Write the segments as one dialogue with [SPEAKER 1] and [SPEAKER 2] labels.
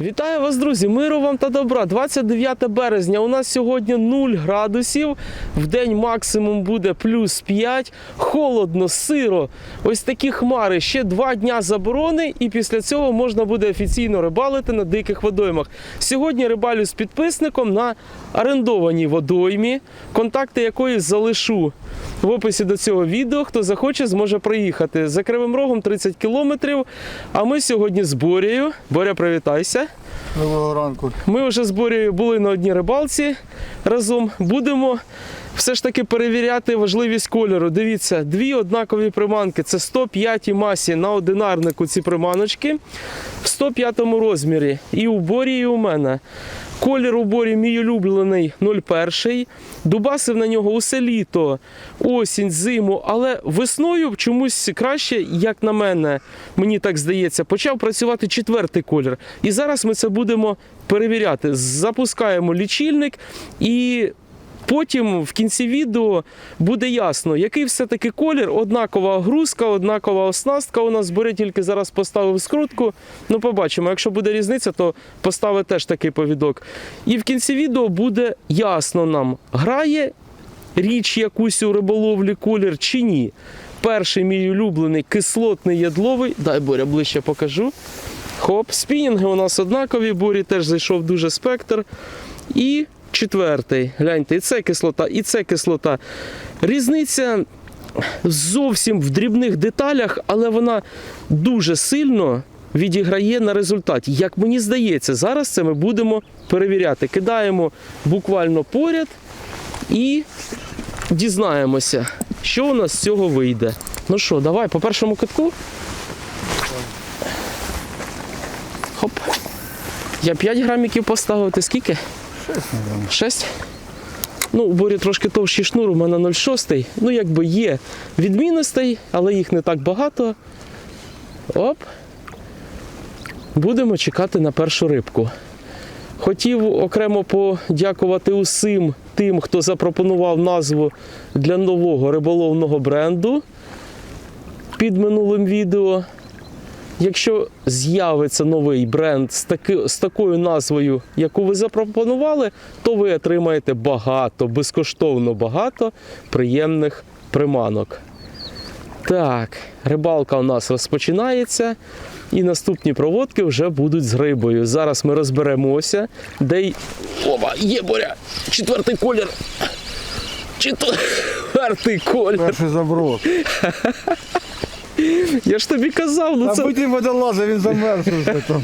[SPEAKER 1] Вітаю вас, друзі! Миру вам та добра. 29 березня. У нас сьогодні 0 градусів. В день максимум буде плюс 5. Холодно, сиро. Ось такі хмари. Ще два дня заборони, і після цього можна буде офіційно рибалити на диких водоймах. Сьогодні рибалю з підписником на орендованій водоймі, контакти якої залишу в описі до цього відео. Хто захоче, зможе приїхати. За Кривим Рогом 30 кілометрів. А ми сьогодні з Борєю. Боря, привітайся.
[SPEAKER 2] Доброго ранку.
[SPEAKER 1] Ми вже з Борєю були на одній рибалці разом. Будемо все ж таки перевіряти важливість кольору. Дивіться, дві однакові приманки. Це 105 масі на одинарнику ці приманочки в 105 розмірі. І у Борі, і у мене. Колір уборі мій улюблений 01. Дубасив на нього усе літо, осінь, зиму, але весною чомусь краще, як на мене, мені так здається, почав працювати четвертий колір. І зараз ми це будемо перевіряти. Запускаємо лічильник і. Потім в кінці відео буде ясно, який все-таки колір, однакова грузка, однакова оснастка. У нас бере тільки зараз поставив скрутку. Ну, побачимо. Якщо буде різниця, то поставить теж такий повідок. І в кінці відео буде ясно нам, грає річ якусь у риболовлі колір чи ні. Перший мій улюблений кислотний ядловий. Дай Боря ближче покажу. Хоп, спінінги у нас однакові, Борі теж зайшов дуже спектр. І четвертий. Гляньте, і це кислота, і це кислота. Різниця зовсім в дрібних деталях, але вона дуже сильно відіграє на результаті. Як мені здається, зараз це ми будемо перевіряти. Кидаємо буквально поряд і дізнаємося, що у нас з цього вийде. Ну що, давай по першому китку. Хоп. Я 5 граміків поставив, ти скільки? 6. Ну, у Борі трошки товщий шнур, у мене 0,6. Ну, якби є відмінностей, але їх не так багато. Оп. Будемо чекати на першу рибку. Хотів окремо подякувати усім тим, хто запропонував назву для нового риболовного бренду під минулим відео. Якщо з'явиться новий бренд з, таки, з такою назвою, яку ви запропонували, то ви отримаєте багато, безкоштовно багато приємних приманок. Так, рибалка у нас розпочинається, і наступні проводки вже будуть з рибою. Зараз ми розберемося, де й. Опа, є боря! Четвертий колір! Четвертий колір!
[SPEAKER 2] Перший заброс.
[SPEAKER 1] Я ж тобі казав, ну
[SPEAKER 2] А
[SPEAKER 1] це.
[SPEAKER 2] потім водолаза, він замерз уже там.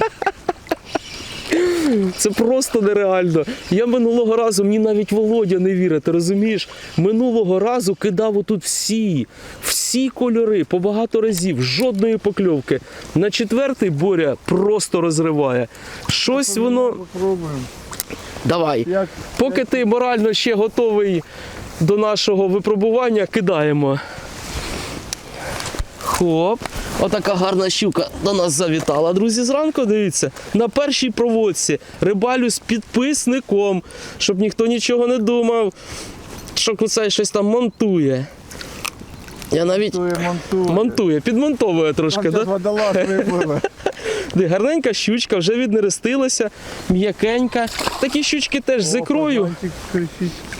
[SPEAKER 1] Це просто нереально. Я минулого разу, мені навіть Володя не вірить, ти розумієш? Минулого разу кидав отут всі, всі кольори по багато разів, жодної покльовки. На четвертий Боря просто розриває. Щось воно.
[SPEAKER 2] Попробуємо.
[SPEAKER 1] Давай.
[SPEAKER 2] Як
[SPEAKER 1] Поки ти морально ще готовий до нашого випробування, кидаємо. Хоп. Отака гарна щука до нас завітала, друзі. Зранку дивіться. На першій проводці рибалю з підписником, щоб ніхто нічого не думав, що куцай щось там монтує. Я навіть
[SPEAKER 2] тує монтує.
[SPEAKER 1] монтує, підмонтовує трошки,
[SPEAKER 2] Там вибили.
[SPEAKER 1] Де гарненька щучка, вже віднерестилася, м'якенька. Такі щучки теж з ікрою.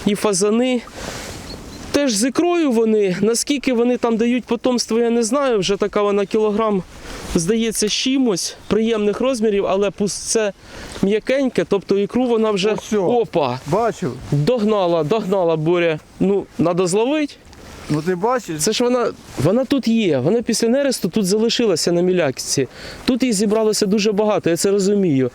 [SPEAKER 1] І фазани. Теж з ікрою вони. Наскільки вони там дають потомство, я не знаю. Вже така вона кілограм, здається, чимось приємних розмірів, але пусце м'якеньке, тобто ікру вона вже
[SPEAKER 2] Ось
[SPEAKER 1] опа,
[SPEAKER 2] Бачив?
[SPEAKER 1] догнала, догнала буря. Ну, треба зловити.
[SPEAKER 2] Ну ти бачиш?
[SPEAKER 1] Це ж вона, вона тут є. Вона після нересту тут залишилася на мілякці. Тут її зібралося дуже багато, я це розумію.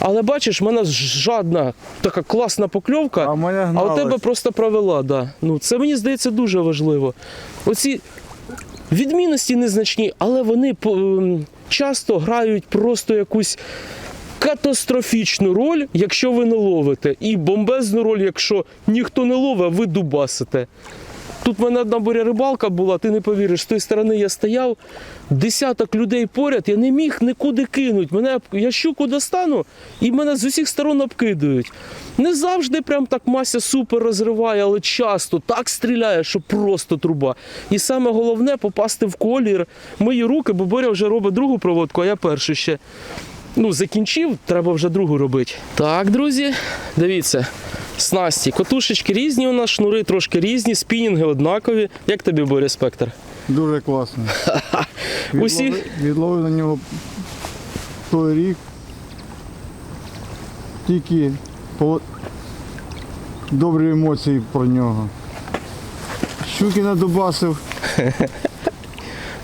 [SPEAKER 1] Але бачиш, в мене жадна, така класна покльовка.
[SPEAKER 2] А моя
[SPEAKER 1] А у тебе просто провела, да. Ну, це мені здається дуже важливо. Оці відмінності незначні, але вони ем, часто грають просто якусь катастрофічну роль, якщо ви не ловите, і бомбезну роль, якщо ніхто не ловить, а ви дубасите. Тут в мене одна буря рибалка була, ти не повіриш, з тої сторони я стояв, десяток людей поряд, я не міг нікуди кинути. Мене, я щуку достану і мене з усіх сторон обкидують. Не завжди прям так Мася супер розриває, але часто так стріляє, що просто труба. І саме головне попасти в колір. Мої руки, бо Боря вже робить другу проводку, а я першу ще. ну, закінчив, треба вже другу робити. Так, друзі, дивіться. Снасті, котушечки різні у нас, шнури трошки різні, спінінги однакові. Як тобі Боря спектр?
[SPEAKER 2] Дуже класно.
[SPEAKER 1] Усі-
[SPEAKER 2] відловив на нього той рік. Тільки по... добрі емоції про нього. Щуки надобасив.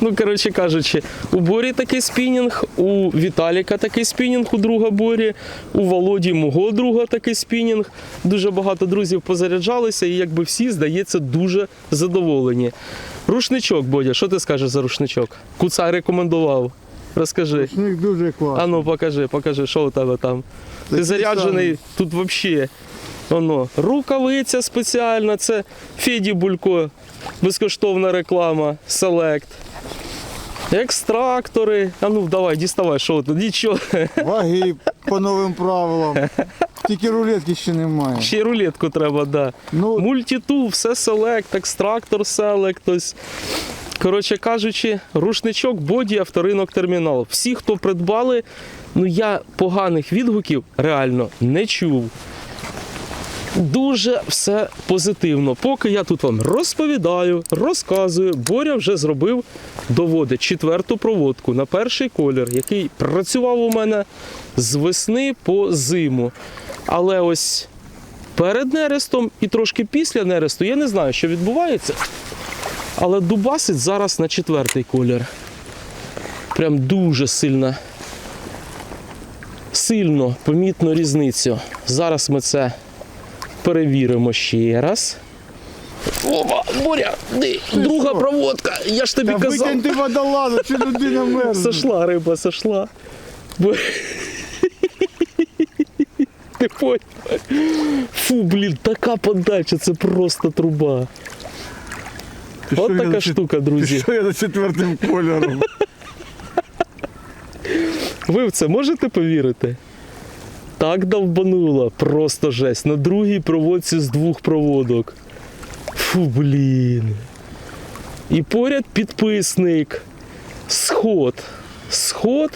[SPEAKER 1] Ну, коротше кажучи, у Борі такий спінінг, у Віталіка такий спінінг, у друга Борі, у Володі мого друга такий спінінг. Дуже багато друзів позаряджалися, і якби всі, здається, дуже задоволені. Рушничок, Бодя, що ти скажеш за рушничок? Куцай рекомендував. Розкажи.
[SPEAKER 2] Сніг дуже класний.
[SPEAKER 1] А ну покажи, покажи, що у тебе там. Ти заряджений тут взагалі. Воно. Рукавиця спеціальна, це Феді Булько, безкоштовна реклама, Селект. Екстрактори. А ну давай, діставай, що тут, нічого.
[SPEAKER 2] Ваги по новим правилам. Тільки рулетки ще немає.
[SPEAKER 1] Ще й рулетку треба, да.
[SPEAKER 2] Ну,
[SPEAKER 1] Мультитул, все селект, екстрактор селект. Ось. Коротше кажучи, рушничок, боді, авторинок, термінал. Всі, хто придбали, ну я поганих відгуків реально не чув. Дуже все позитивно. Поки я тут вам розповідаю, розказую, Боря вже зробив, доводить четверту проводку на перший колір, який працював у мене з весни по зиму. Але ось перед нерестом і трошки після нересту я не знаю, що відбувається. Але дубасить зараз на четвертий колір. Прям дуже сильно. Сильно помітно різницю. Зараз ми це перевіримо ще раз. Опа, Боря, ди, друга
[SPEAKER 2] що?
[SPEAKER 1] проводка. Я ж тобі
[SPEAKER 2] та
[SPEAKER 1] казав.
[SPEAKER 2] викинь ти водоладу, чи людина мерзне.
[SPEAKER 1] Сошла риба, сошла. Бо... Ти понял? Фу, блін, така подача, це просто труба.
[SPEAKER 2] Ти
[SPEAKER 1] От така
[SPEAKER 2] чет-
[SPEAKER 1] штука,
[SPEAKER 2] Ти
[SPEAKER 1] друзі.
[SPEAKER 2] що я за четвертим кольором?
[SPEAKER 1] Ви в це можете повірити? Так довбануло, просто жесть. На другій проводці з двох проводок. Фу, блін. І поряд підписник. Сход. Сход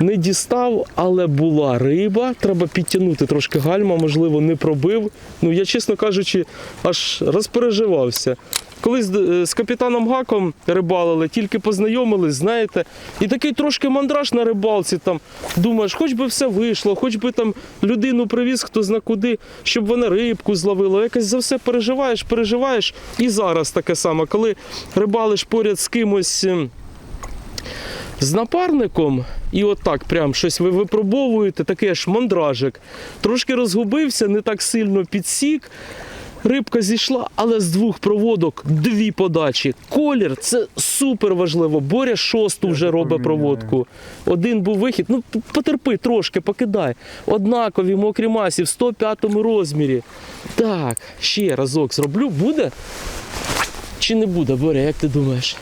[SPEAKER 1] не дістав, але була риба. Треба підтягнути трошки гальма, можливо, не пробив. Ну, я, чесно кажучи, аж розпереживався. Колись е, з капітаном Гаком рибалили, тільки познайомились, знаєте, і такий трошки мандраж на рибалці. Там думаєш, хоч би все вийшло, хоч би там людину привіз, хто зна куди, щоб вона рибку зловила. Якось за все переживаєш, переживаєш. І зараз таке саме, коли рибалиш поряд з кимось. ем, з напарником, і отак прям щось ви випробовуєте, такий аж мандражик. Трошки розгубився, не так сильно підсік. Рибка зійшла, але з двох проводок дві подачі. Колір це супер важливо. Боря шосту вже робить проводку. Один був вихід. Ну, потерпи трошки, покидай. Однакові мокрі масі в 105-му розмірі. Так, ще разок зроблю. Буде? Чи не буде, Боря, як ти думаєш?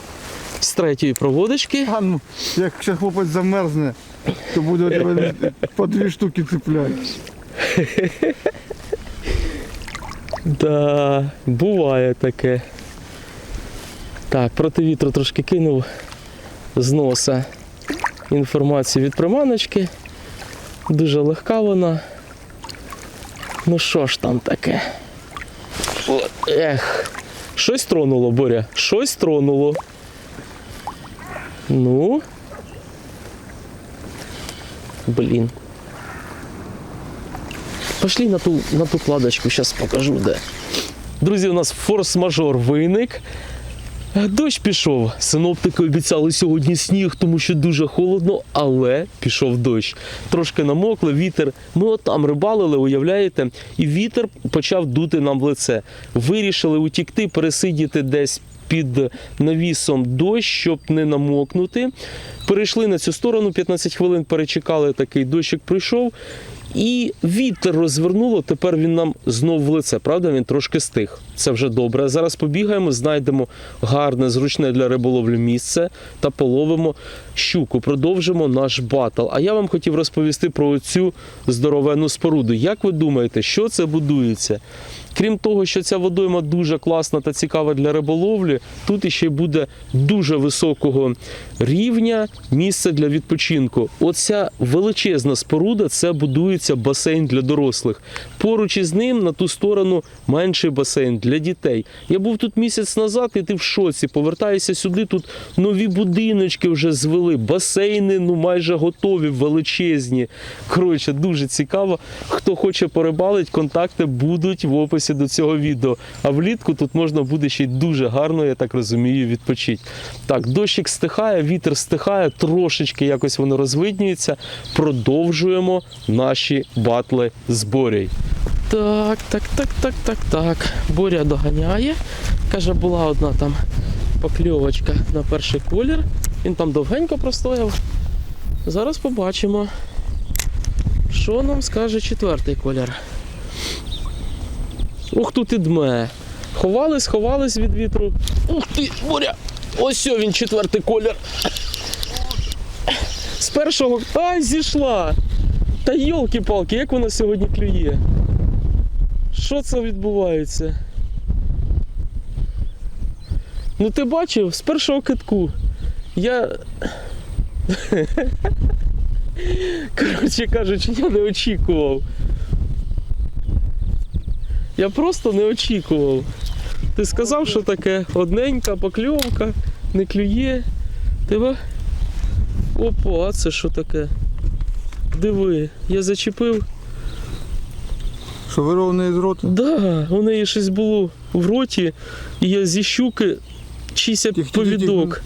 [SPEAKER 1] З третьої проводочки.
[SPEAKER 2] А ну, якщо хлопець замерзне, то буде по дві штуки цепляти.
[SPEAKER 1] Да, буває таке. Так, проти вітру трошки кинув з носа інформацію від приманочки. Дуже легка вона. Ну що ж там таке? О, ех. Щось тронуло, Боря. Щось тронуло. Ну. Блін. Пошли на ту, на ту кладочку, зараз покажу де. Друзі, у нас форс-мажор виник. Дощ пішов. Синоптики обіцяли сьогодні сніг, тому що дуже холодно, але пішов дощ. Трошки намокли, вітер. Ми отам рибалили, уявляєте, і вітер почав дути нам в лице. Вирішили утікти, пересидіти десь під навісом дощ, щоб не намокнути. Перейшли на цю сторону, 15 хвилин перечекали, такий дощик прийшов. І вітер розвернуло, тепер він нам знов в лице. Правда, він трошки стих. Це вже добре. Зараз побігаємо, знайдемо гарне, зручне для риболовлі місце та половимо щуку. Продовжимо наш батл. А я вам хотів розповісти про цю здоровену споруду. Як ви думаєте, що це будується? Крім того, що ця водойма дуже класна та цікава для риболовлі, тут іще буде дуже високого рівня місце для відпочинку. Оця величезна споруда це будується басейн для дорослих. Поруч із ним на ту сторону менший басейн для дітей. Я був тут місяць назад, і ти в шоці. Повертаюся сюди. Тут нові будиночки вже звели, басейни ну майже готові, величезні. Коротше, дуже цікаво. Хто хоче порибалить, контакти будуть в описі до цього відео. А влітку тут можна буде ще й дуже гарно, я так розумію, відпочити. Так, дощик стихає, вітер стихає, трошечки якось воно розвиднюється. Продовжуємо наші батли з Борей. Так, так, так, так, так, так. Боря доганяє. Каже, була одна там покльовочка на перший колір. Він там довгенько простояв. Зараз побачимо, що нам скаже четвертий колір. Ух тут і дме. Ховались, ховались від вітру. Ух ти, Боря! Ось він четвертий колір. З першого. Ай, зійшла! Та йолки-палки, як вона сьогодні клює? Що це відбувається? Ну ти бачив, з першого китку. Я. Коротше кажучи, я не очікував. Я просто не очікував. Ти сказав, що таке одненька покльовка, не клює. Тебе. Опа, а це що таке? Диви, я зачепив.
[SPEAKER 2] Що вирваний з рота?
[SPEAKER 1] Да, у неї щось було в роті, і я зі щуки
[SPEAKER 2] тих-
[SPEAKER 1] повідок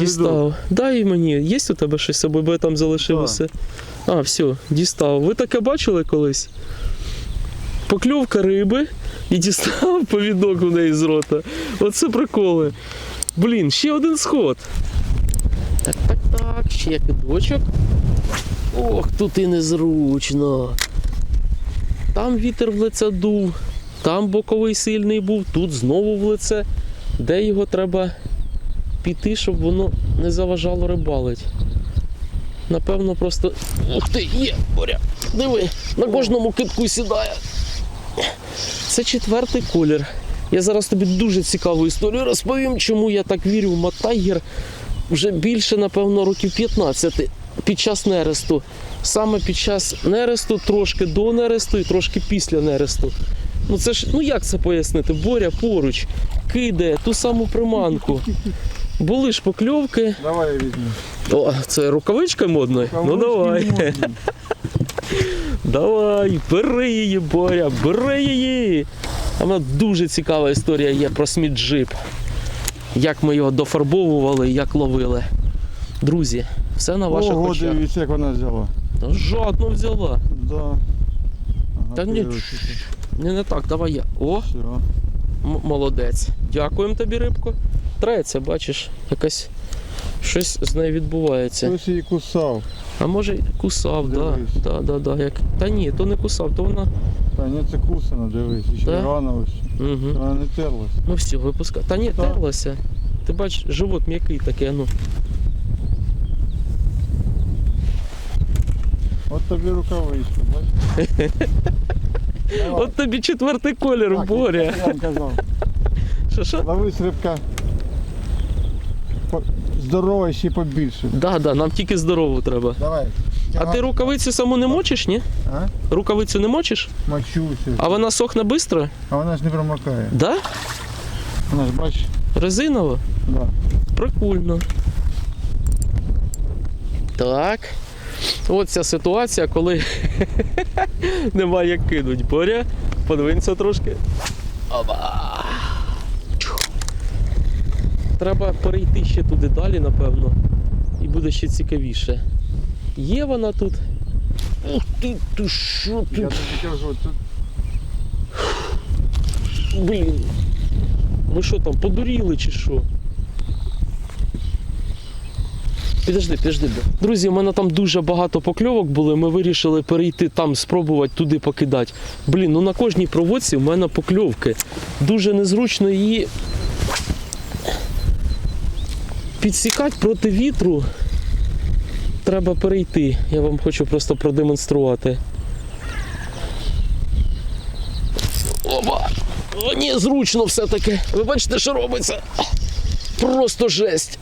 [SPEAKER 1] дістав. Дай мені, є у тебе щось з собою, бо я там залишилося. А, все, дістав. Ви таке бачили колись? Покльовка риби і дістав повідок у неї з рота. Оце приколи. Блін, ще один сход. Так, так, так, ще кидочок. Ох, тут і незручно. Там вітер в лице дув, там боковий сильний був, тут знову в лице. Де його треба піти, щоб воно не заважало рибалить. Напевно, просто. Ух ти, є, боря! Диви, на кожному китку сідає. Це четвертий колір. Я зараз тобі дуже цікаву історію розповім, чому я так вірю в Матайгер вже більше, напевно, років 15 під час нересту. Саме під час нересту, трошки до нересту і трошки після нересту. Ну це ж, ну як це пояснити? Боря поруч кидає ту саму приманку. Були ж покльовки.
[SPEAKER 2] Давай я візьму.
[SPEAKER 1] О, це рукавичка модна? Ну давай.
[SPEAKER 2] можна.
[SPEAKER 1] Давай, бери її, Боря, бери її. А в мене дуже цікава історія є про сміт-джип. Як ми його дофарбовували, як ловили. Друзі, все на ваших
[SPEAKER 2] Ого,
[SPEAKER 1] очах.
[SPEAKER 2] дивіться, як вона взяла.
[SPEAKER 1] Та Жадно взяла.
[SPEAKER 2] Да. Ага,
[SPEAKER 1] Та ні. Не, не так, давай я. О, м- молодець. Дякуємо тобі, рибко. Треться, бачиш, якась щось з нею відбувається.
[SPEAKER 2] Хтось її кусав.
[SPEAKER 1] А може кусав, да.
[SPEAKER 2] Дивись.
[SPEAKER 1] Да, да, да, як... Та ні, то не кусав, то вона.
[SPEAKER 2] Та ні, це кусано, дивись. Ще
[SPEAKER 1] Да?
[SPEAKER 2] рано ось.
[SPEAKER 1] Угу.
[SPEAKER 2] Вона не терлась.
[SPEAKER 1] Ну все, випускай. Та ні,
[SPEAKER 2] Так.
[SPEAKER 1] терлася. Ти бачиш, живот м'який такий, ну.
[SPEAKER 2] От тобі рукавичка, бачиш? Давай.
[SPEAKER 1] От тобі четвертий колір,
[SPEAKER 2] Так,
[SPEAKER 1] Боря.
[SPEAKER 2] Я вам казав.
[SPEAKER 1] Що що?
[SPEAKER 2] Ловись рибка. Здорова ще побільше.
[SPEAKER 1] Да, да, нам тільки здорову треба.
[SPEAKER 2] Давай.
[SPEAKER 1] А ти рукавицю саму не мочиш, ні?
[SPEAKER 2] А?
[SPEAKER 1] Рукавицю не мочиш?
[SPEAKER 2] Мочуся.
[SPEAKER 1] А вона сохне швидко?
[SPEAKER 2] А вона ж не промокає.
[SPEAKER 1] Да?
[SPEAKER 2] Вона ж бачиш?
[SPEAKER 1] Резинова?
[SPEAKER 2] Да.
[SPEAKER 1] Прикольно. Так. От ця ситуація, коли немає як кинуть. Боря, подвинься трошки. Оба. Треба перейти ще туди далі, напевно. І буде ще цікавіше. Є вона тут. Ух ти, ти що
[SPEAKER 2] Я
[SPEAKER 1] ти?
[SPEAKER 2] тобі кажу, тут
[SPEAKER 1] Блін. Ви що там, подуріли чи що? Підожди, підожди. бо. Друзі, у мене там дуже багато покльовок були. Ми вирішили перейти там, спробувати туди покидати. Блін, ну на кожній проводці в мене покльовки. Дуже незручно її підсікати проти вітру. Треба перейти. Я вам хочу просто продемонструвати. О, ні, зручно все-таки. Ви бачите, що робиться? Просто жесть.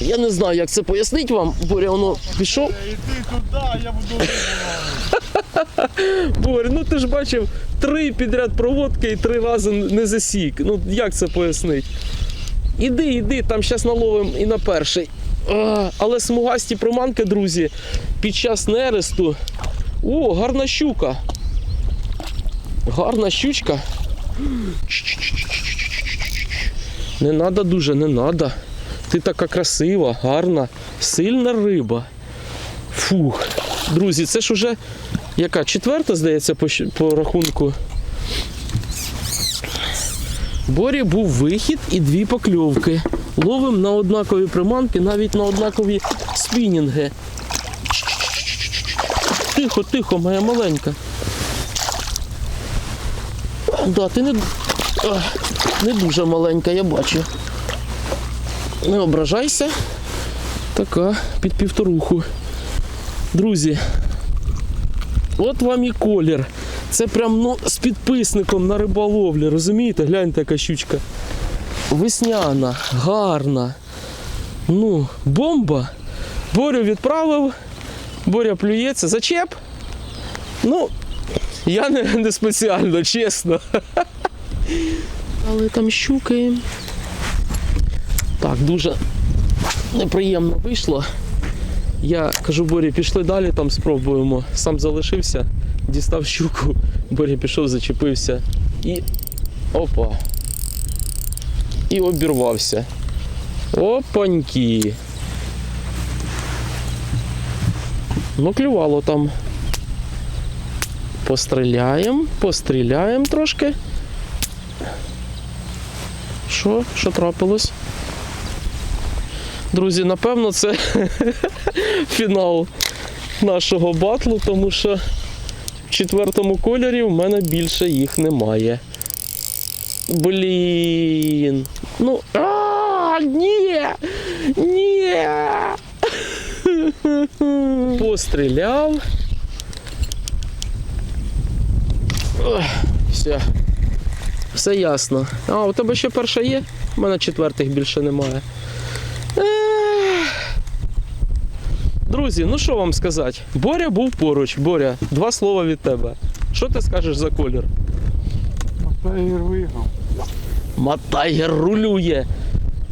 [SPEAKER 1] Я не знаю, як це пояснити вам. Боря, воно пішов.
[SPEAKER 2] Іди туди, я буду
[SPEAKER 1] Боря, ну ти ж бачив три підряд проводки і три рази не засік. Ну як це пояснити? Іди, іди, там зараз наловимо і на перший. Але смугасті приманки, друзі, під час нересту. О, гарна щука. Гарна щучка. Не треба дуже, не треба. Ти така красива, гарна, сильна риба. Фух. Друзі, це ж уже яка? Четверта, здається, по, по рахунку. Борі був вихід і дві покльовки. Ловим на однакові приманки, навіть на однакові спінінги. Тихо, тихо, моя маленька. Да, ти не, не дуже маленька, я бачу. Не ображайся. Така під півторуху. Друзі, от вам і колір. Це прям ну, з підписником на риболовлі, розумієте? Гляньте, яка щучка. Весняна, гарна. Ну, бомба. Борю відправив. Боря плюється. Зачеп? Ну, я не, не спеціально, чесно. Але там щуки. Так, дуже неприємно вийшло. Я кажу, Борі, пішли далі, там спробуємо. Сам залишився, дістав щуку, Боря пішов, зачепився і. Опа. І обірвався. Опаньки. Ну, клювало там. Постріляємо, постріляємо трошки. Що? Що трапилось? Друзі, напевно, це фінал нашого батлу, тому що в четвертому кольорі в мене більше їх немає. Блін. Ну. А, ні! Ні! Постріляв. Все. Все ясно. А, у тебе ще перша є? У мене четвертих більше немає. Друзі, ну що вам сказати? Боря був поруч. Боря, два слова від тебе. Що ти скажеш за колір?
[SPEAKER 2] Матайгер виграв.
[SPEAKER 1] Матайгер рулює.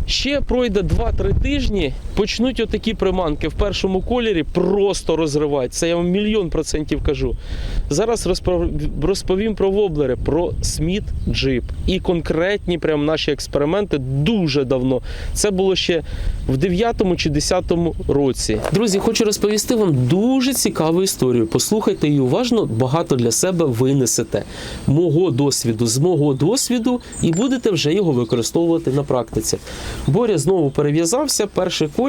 [SPEAKER 1] Ще пройде 2-3 тижні, почнуть отакі приманки в першому кольорі просто розривати. Це я вам мільйон процентів кажу. Зараз розповім про воблери, про Сміт Джип. І конкретні прям наші експерименти дуже давно. Це було ще в 9 чи 10 році. Друзі, хочу розповісти вам дуже цікаву історію. Послухайте її уважно, багато для себе винесете мого досвіду, з мого досвіду, і будете вже його використовувати на практиці. Боря знову перев'язався. Перший колір.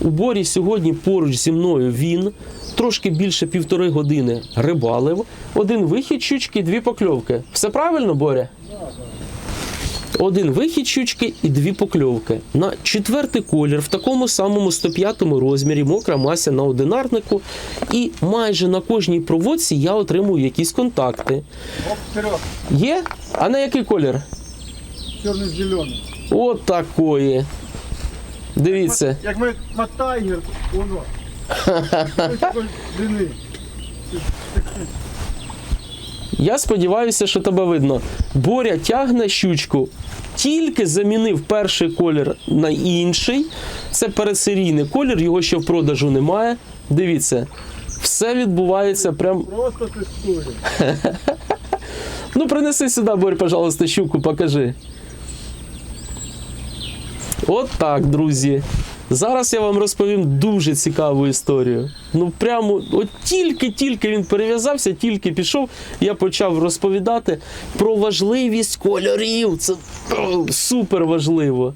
[SPEAKER 1] У Борі сьогодні поруч зі мною він. Трошки більше півтори години рибалив. Один вихід щучки, дві покльовки. Все правильно, Боря? Один вихід щучки і дві покльовки. На четвертий колір в такому самому 105 розмірі мокра мася на одинарнику. І майже на кожній проводці я отримую якісь контакти. Є? А на який колір?
[SPEAKER 2] Чорний зелений.
[SPEAKER 1] От такої. Дивіться.
[SPEAKER 2] Як ми Матайгер, воно.
[SPEAKER 1] Я сподіваюся, що тебе видно. Боря тягне щучку. Тільки замінив перший колір на інший. Це передсерійний колір, його ще в продажу немає. Дивіться, все відбувається прям.
[SPEAKER 2] Просто тестує.
[SPEAKER 1] Ну, принеси сюди, Борь, пожалуйста, щуку, покажи. От так, друзі. Зараз я вам розповім дуже цікаву історію. Ну, прямо, от тільки-тільки він перев'язався, тільки пішов, я почав розповідати про важливість кольорів. Це о, супер важливо.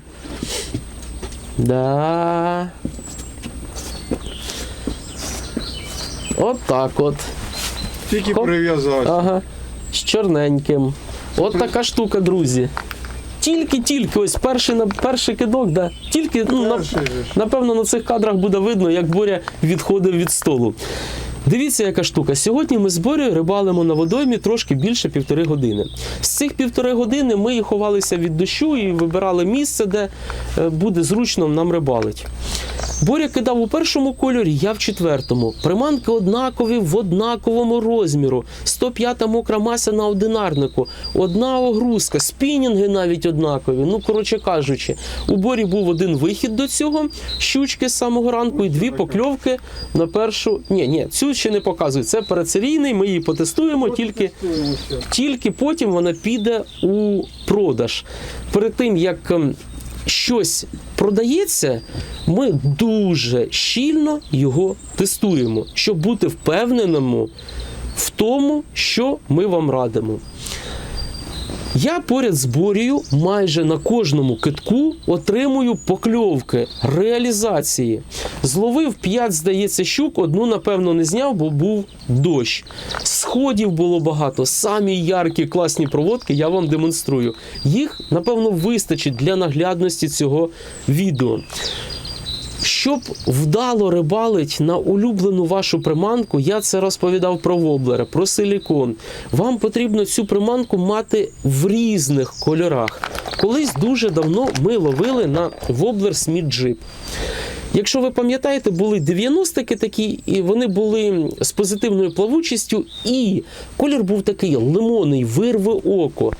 [SPEAKER 1] Да. От так от.
[SPEAKER 2] Тільки
[SPEAKER 1] Хоп.
[SPEAKER 2] прив'язався.
[SPEAKER 1] Ага, з чорненьким. От така штука, друзі. Тільки-тільки, ось перший, на- перший кидок, да. Тільки, ну, на, напевно, на цих кадрах буде видно, як Боря відходив від столу. Дивіться, яка штука. Сьогодні ми з Борею рибалимо на водоймі трошки більше півтори години. З цих півтори години ми і ховалися від дощу і вибирали місце, де е, буде зручно нам рибалить. Боря кидав у першому кольорі, я в четвертому. Приманки однакові в однаковому розміру. 105 мокра маса на одинарнику, одна огрузка, спінінги навіть однакові. Ну, коротше кажучи, у Борі був один вихід до цього, щучки з самого ранку і дві покльовки на першу. Ні, ні, цю ще не показую. Це передсерійний, ми її потестуємо, тільки тільки потім вона піде у продаж. Перед тим як ем, щось продається, ми дуже щільно його тестуємо, щоб бути впевненими в тому, що ми вам радимо. Я поряд з Борією майже на кожному китку отримую покльовки, реалізації. Зловив 5, здається, щук, одну, напевно, не зняв, бо був дощ. Сходів було багато. Самі яркі, класні проводки я вам демонструю. Їх, напевно, вистачить для наглядності цього відео. Щоб вдало рибалить на улюблену вашу приманку, я це розповідав про воблери, про силікон. Вам потрібно цю приманку мати в різних кольорах. Колись дуже давно ми ловили на воблер Jeep. Якщо ви пам'ятаєте, були 90-ки такі, і вони були з позитивною плавучістю, і колір був такий лимонний, вирве око.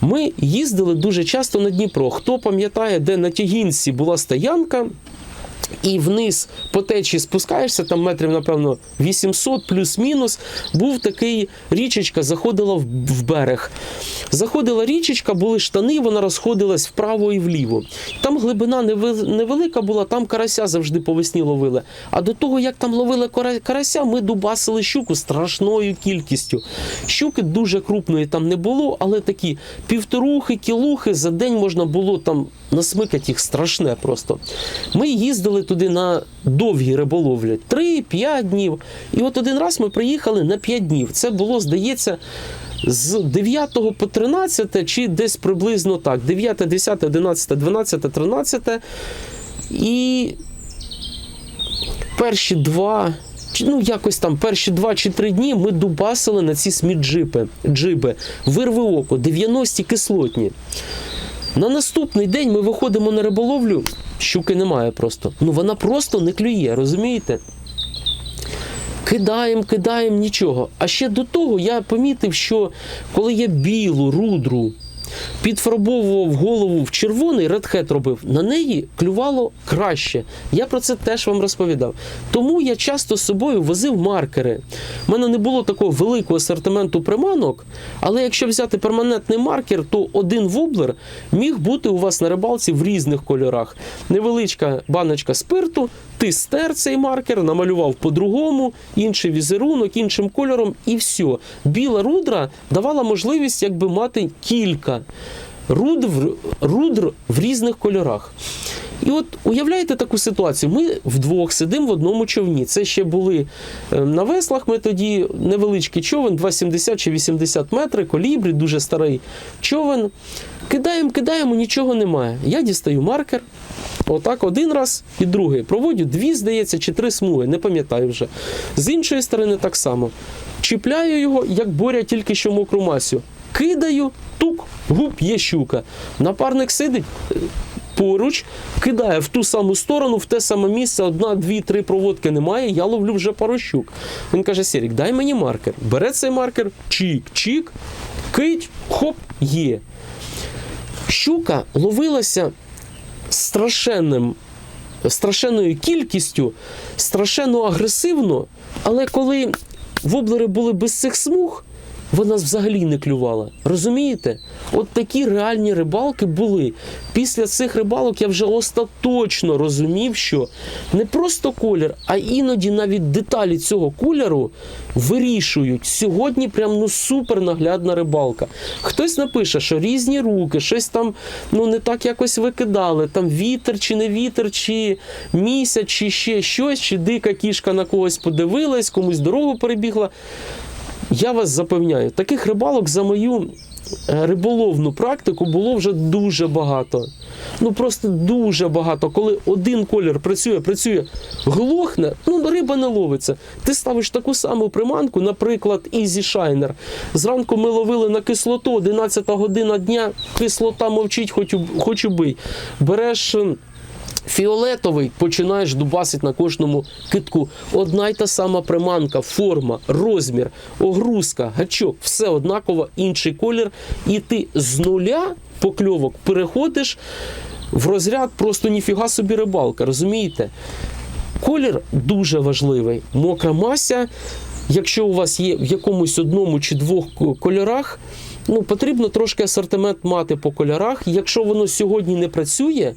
[SPEAKER 1] Ми їздили дуже часто на Дніпро. Хто пам'ятає, де на Тягінці була стоянка, і вниз по течії спускаєшся, там метрів, напевно, 800 плюс-мінус. Був такий річечка, заходила в, берег. Заходила річечка, були штани, вона розходилась вправо і вліво. Там глибина невелика була, там карася завжди по весні ловили. А до того, як там ловили карася, ми дубасили щуку страшною кількістю. Щуки дуже крупної там не було, але такі півторухи, кілухи за день можна було там насмикати їх страшне просто. Ми їздили туди на довгі риболовлі 3-5 днів. І от один раз ми приїхали на 5 днів. Це було, здається, з 9 по 13, чи десь приблизно так. 9, 10, 11, 12, 13. І перші два. Ну, якось там перші два чи три дні ми дубасили на ці сміт-джипи, джиби, вирви око, 90 кислотні. На наступний день ми виходимо на риболовлю, щуки немає просто. Ну вона просто не клює, розумієте? Кидаємо, кидаємо нічого. А ще до того я помітив, що коли я білу рудру підфарбовував голову в червоний, редхет робив, на неї клювало краще. Я про це теж вам розповідав. Тому я часто з собою возив маркери. У мене не було такого великого асортименту приманок, але якщо взяти перманентний маркер, то один воблер міг бути у вас на рибалці в різних кольорах. Невеличка баночка спирту, ти стер цей маркер, намалював по-другому, інший візерунок, іншим кольором, і все. Біла рудра давала можливість якби мати кілька рудр, рудр в різних кольорах. І от уявляєте таку ситуацію. Ми вдвох сидимо в одному човні. Це ще були е, на веслах. Ми тоді невеличкий човен, 2,70 чи 80 метри, колібрі, дуже старий човен. Кидаємо, кидаємо, нічого немає. Я дістаю маркер. Отак один раз і другий. Проводю дві, здається, чи три смуги, не пам'ятаю вже. З іншої сторони так само. Чіпляю його, як боря тільки що мокру масю. Кидаю, тук, гуп, є щука. Напарник сидить е, поруч, кидає в ту саму сторону, в те саме місце, одна, дві, три проводки немає, я ловлю вже пару щук. Він каже: Сірік, дай мені маркер. Бере цей маркер, чік, чік, кить, хоп, є. Щука ловилася страшенним, страшенною кількістю, страшенно агресивно, але коли воблери були без цих смуг, вона взагалі не клювала. Розумієте? От такі реальні рибалки були. Після цих рибалок я вже остаточно розумів, що не просто колір, а іноді навіть деталі цього кольору вирішують. Сьогодні прям ну супер наглядна рибалка. Хтось напише, що різні руки, щось там ну не так якось викидали. Там вітер чи не вітер, чи місяць, чи ще щось, чи дика кішка на когось подивилась, комусь дорогу перебігла. Я вас запевняю, таких рибалок за мою е, риболовну практику було вже дуже багато. Ну просто дуже багато. Коли один колір працює, працює, глохне, ну риба не ловиться. Ти ставиш таку саму приманку, наприклад, Easy Shiner. Зранку ми ловили на кислоту, 11 година дня, кислота мовчить, хоч, хоч убий. Береш. Фіолетовий починаєш дубасити на кожному китку. Одна й та сама приманка, форма, розмір, огрузка, гачок, все однаково, інший колір. І ти з нуля покльовок переходиш в розряд просто ніфіга собі рибалка, розумієте? Колір дуже важливий. Мокра мася, якщо у вас є в якомусь одному чи двох кольорах, ну, потрібно трошки асортимент мати по кольорах. Якщо воно сьогодні не працює,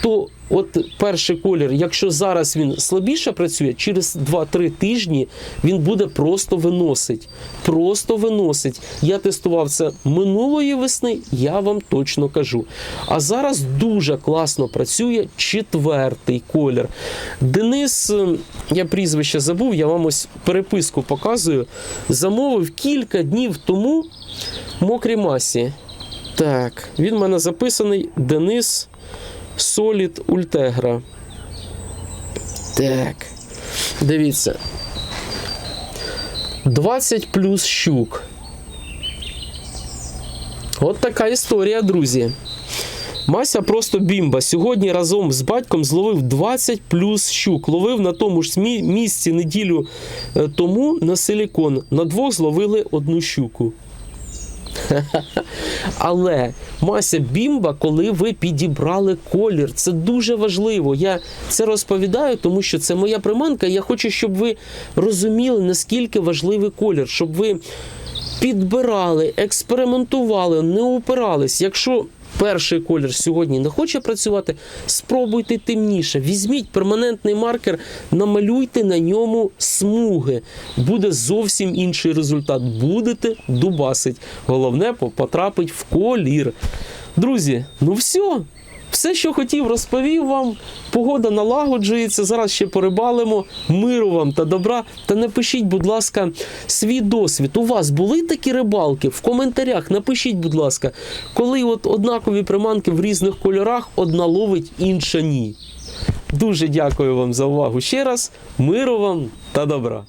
[SPEAKER 1] то от перший колір, якщо зараз він слабіше працює, через 2-3 тижні він буде просто виносить. Просто виносить. Я тестував це минулої весни, я вам точно кажу. А зараз дуже класно працює четвертий колір. Денис, е, я прізвище забув, я вам ось переписку показую. Замовив кілька днів тому мокрі масі. Так, він в мене записаний Денис. Solid Ultegra. Так. Дивіться. 20 плюс щук. От така історія, друзі. Мася просто бімба. Сьогодні разом з батьком зловив 20 плюс щук. Ловив на тому ж місці неділю е, тому на силікон. На двох зловили одну щуку. Але мася бімба, коли ви підібрали колір, це дуже важливо. Я це розповідаю, тому що це моя приманка. Я хочу, щоб ви розуміли, наскільки важливий колір, щоб ви підбирали, експериментували, не упирались. Якщо перший колір сьогодні не хоче працювати, спробуйте темніше. Візьміть перманентний маркер, намалюйте на ньому смуги. Буде зовсім інший результат. Будете дубасить. Головне потрапить в колір. Друзі, ну все. Все, що хотів, розповів вам. Погода налагоджується. Зараз ще порибалимо. Миру вам та добра. Та напишіть, будь ласка, свій досвід. У вас були такі рибалки? В коментарях напишіть, будь ласка, коли от однакові приманки в різних кольорах одна ловить, інша ні. Дуже дякую вам за увагу ще раз. Миру вам та добра.